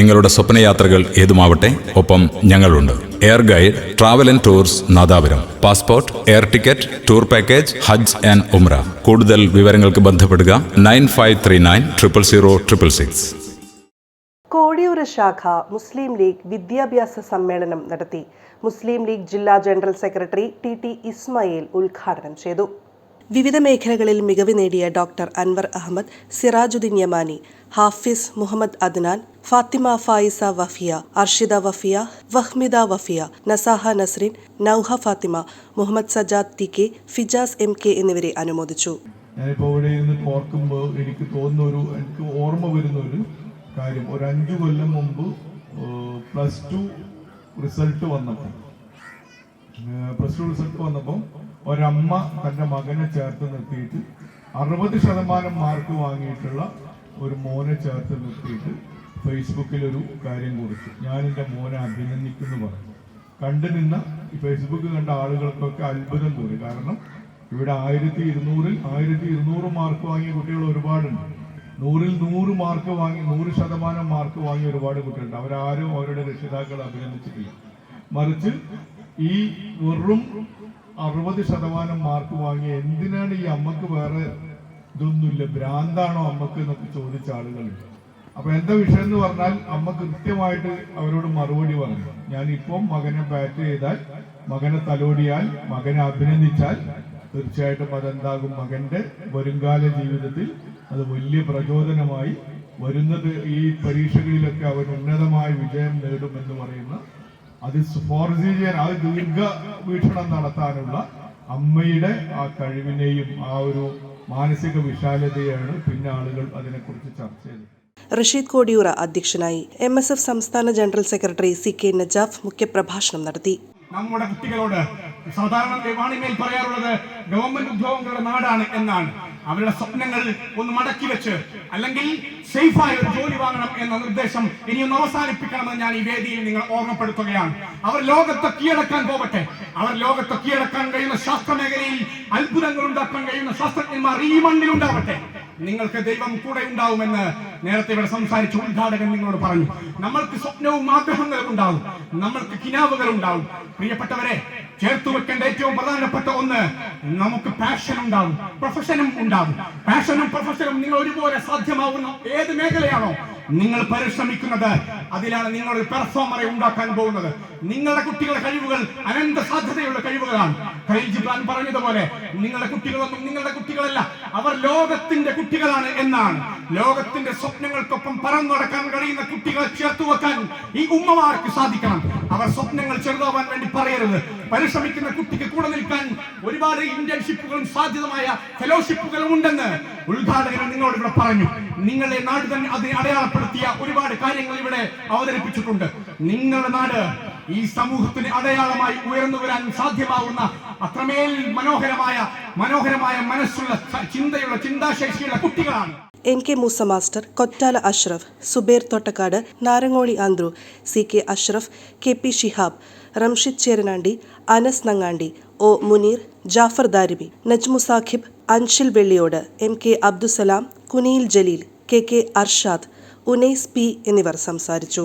നിങ്ങളുടെ സ്വപ്നയാത്രകൾ ഏതുമാവട്ടെ ഒപ്പം ഞങ്ങളുണ്ട്. Air guide travel and tours Nadapuram. Passport air ticket tour package Hajj and Umrah കൂടുതൽ വിവരങ്ങൾക്ക് ബന്ധപ്പെടുക nine five three nine triple zero triple six. Kodiyur ശാഖ മുസ്ലിം ലീഗ് വിദ്യാഭ്യാസ സമ്മേളനം നടത്തി. മുസ്ലിം ലീഗ് ജില്ലാ general secretary T T Ismail ഉദ്ഘാടനം ചെയ്തു. വിവിധ മേഖലകളിൽ മികവ് നേടിയ doctor Anwar Ahmed Sirajuddin Yamani Hafiz Muhammad Adnan Fathima Fayiza Wafiya Arshida Wafiya Wahmida Wafiya Nasaha Nasrin Nouha Fathima Muhammad Sajad T K Fijas M K എന്നിവരെ അനുമോദിച്ചു. എനിക്ക് ഒരു എനിക്ക് ഓർമ്മ വരുന്ന ഒരു കാര്യം. ഒരു അഞ്ചു കൊല്ലം മുമ്പ് പ്ലസ് ടു റിസൾട്ട് വന്നപ്പോൾ പ്ലസ് ടു റിസൾട്ട് വന്നപ്പോൾ ഒരമ്മ തന്റെ മകനെ ചേർത്ത് നിർത്തിയിട്ട് അറുപത് ശതമാനം മാർക്ക് വാങ്ങിയിട്ടുള്ള ഒരു മോനെ ചേർത്ത് നിർത്തിയിട്ട് ഫേസ്ബുക്കിൽ ഒരു കാര്യം കുറിച്ചു. ഞാൻ എന്റെ മോനെ അഭിനന്ദിക്കുന്നു പറഞ്ഞു. കണ്ടു നിന്ന ഈ ഫേസ്ബുക്ക് കണ്ട ആളുകൾക്കൊക്കെ അത്ഭുതം തോന്നി. കാരണം ഇവിടെ ആയിരത്തി ഇരുന്നൂറിൽ ആയിരത്തി ഇരുന്നൂറ് മാർക്ക് വാങ്ങിയ കുട്ടികൾ ഒരുപാടുണ്ട്. നൂറിൽ നൂറ് മാർക്ക് വാങ്ങി നൂറ് ശതമാനം മാർക്ക് വാങ്ങിയ ഒരുപാട് കുട്ടികളുണ്ട്. അവരാരും അവരുടെ രക്ഷിതാക്കളെ അഭിനന്ദിച്ചിട്ടില്ല. മറിച്ച് ഈ വെറും അറുപത് ശതമാനം മാർക്ക് വാങ്ങിയ എന്തിനാണ് ഈ അമ്മയ്ക്ക് വേറെ ഇതൊന്നുമില്ല? ഭ്രാന്താണോ അമ്മയ്ക്ക് എന്നൊക്കെ ചോദിച്ച ആളുകളുണ്ട്. അപ്പൊ എന്താ വിഷയം എന്ന് പറഞ്ഞാൽ അമ്മ കൃത്യമായിട്ട് അവരോട് മറുപടി പറഞ്ഞു. ഞാൻ ഇപ്പം മകനെ ബാറ്റ് ചെയ്താൽ മകനെ തലോടിയാൽ മകനെ അഭിനന്ദിച്ചാൽ തീർച്ചയായിട്ടും അതെന്താകും? മകന്റെ വരുംകാല ജീവിതത്തിൽ അത് വലിയ പ്രചോദനമായി വരുന്നത് ഈ പരീക്ഷകളിലൊക്കെ അവൻ ഉന്നതമായ വിജയം നേടുമെന്ന് പറയുന്ന അത് ഫോർസീജിയൻ അത് ദീർഘ വീക്ഷണം നടത്താനുള്ള അമ്മയുടെ ആ കഴിവിനെയും ആ ഒരു മാനസിക വിശാലതയാണ് പിന്നെ ആളുകൾ അതിനെക്കുറിച്ച് ചർച്ച ചെയ്തത്. റഷീദ് കോടിയൂറ അധ്യക്ഷനായി എം എസ് എഫ് സംസ്ഥാന general secretary C K Najaf മുഖ്യപ്രഭാഷണം നടത്തി. നമ്മുടെ കുട്ടികളോട് സാധാരണ വാണിമേൽ പറയാറുള്ളത് ഗവൺമെന്റ് ഉദ്യോഗങ്ങളുടെ നാടാണ് എന്നാണ്. അവരുടെ സ്വപ്നങ്ങൾ ഒന്ന് മടക്കി വെച്ച് അല്ലെങ്കിൽ സേഫായ ഒരു ജോലി വാങ്ങണം എന്ന നിർദ്ദേശം ഇനിയൊന്ന് അവസാനിപ്പിക്കണമെന്ന് ഞാൻ ഈ വേദിയിൽ നിങ്ങൾ ഓർമ്മപ്പെടുത്തുകയാണ്. അവർ ലോകത്തെ കീഴടക്കാൻ പോകട്ടെ അവർ ലോകത്തെ കീഴടക്കാൻ കഴിയുന്ന ശാസ്ത്ര മേഖലയിൽ അത്ഭുതങ്ങൾ ഉണ്ടാക്കാൻ കഴിയുന്ന ശാസ്ത്രജ്ഞന്മാർ ഈ മണ്ണിൽ ഉണ്ടാവട്ടെ നിങ്ങൾക്ക് ദൈവം കൂടെ ഉണ്ടാവുമെന്ന് നേരത്തെ ഇവിടെ സംസാരിച്ച ഉദ്ഘാടകൻ നിങ്ങളോട് പറഞ്ഞു. നമ്മൾക്ക് സ്വപ്നവും ആഗ്രഹങ്ങളും ഉണ്ടാവും. നമ്മൾക്ക് കിനാവുകൾ ഉണ്ടാവും. പ്രിയപ്പെട്ടവരെ ചേർത്തു വെക്കേണ്ട ഏറ്റവും പ്രധാനപ്പെട്ട ഒന്ന് നമുക്ക് പാഷൻ ഉണ്ടാവും. പ്രൊഫഷനും ഉണ്ടാവും. പാഷനും പ്രൊഫഷനും നിങ്ങൾ ഒരുപോലെ സാധ്യമാവുന്ന ഏത് മേഖലയാണോ നിങ്ങൾ പരിശ്രമിക്കുന്നത്. അതിലാണ് നിങ്ങൾ ഒരു പെർഫോമറെ ഉണ്ടാക്കാൻ പോകുന്നത്. നിങ്ങളുടെ കുട്ടികളുടെ കഴിവുകൾ അനന്ത സാധ്യതയുള്ള കഴിവുകളാണ്. ഖലീൽ ജിബ്രാൻ പറഞ്ഞതുപോലെ നിങ്ങളുടെ കുട്ടികളൊന്നും നിങ്ങളുടെ കുട്ടികളല്ല. അവർ ലോകത്തിന്റെ കുട്ടികളാണ് എന്നാണ്. ലോകത്തിന്റെ സ്വപ്നങ്ങൾക്കൊപ്പം പറന്നടക്കാൻ കഴിയുന്ന കുട്ടികളെ ചേർത്ത് വെക്കാൻ ഈ ഉമ്മമാർക്ക് സാധിക്കണം. അവർ സ്വപ്നങ്ങൾ ചെറുതാവാൻ വേണ്ടി പറയരുത്. പരിശ്രമിക്കുന്ന കുട്ടിക്ക് കൂടെ നിൽക്കാൻ ഒരുപാട് ഇന്റേൺഷിപ്പുകളും സാധ്യതമായ ഫെലോഷിപ്പുകളും ഉണ്ടെന്ന് ഉദ്ഘാടകർ നിങ്ങളോട് ഇവിടെ പറഞ്ഞു. നിങ്ങളെ നാട് തന്നെ അതിനെ അടയാളപ്പെടുത്തിയ ഒരുപാട് കാര്യങ്ങൾ ഇവിടെ അവതരിപ്പിച്ചിട്ടുണ്ട്. നിങ്ങളുടെ നാട് ഈ സമൂഹത്തിന് അടയാളമായി ഉയർന്നു വരാൻ സാധ്യമാവുന്ന അത്രമേൽ മനോഹരമായ മനോഹരമായ മനസ്സുള്ള ചിന്തയുള്ള ചിന്താശേഷിയുള്ള കുട്ടികളാണ്. N K Moosa master Kottala Ashraf Zubair Thottakkad Narangoli Anthru C K Ashraf K P Shihab Ramshid Cheranandi Anas Nangandi O Muneer Jafar Daribi Najmu Saqib Anshil Velliyode M K Abdussalam Kuniyil Jaleel K K Arshad Unais P എന്നിവർ സംസാരിച്ചു.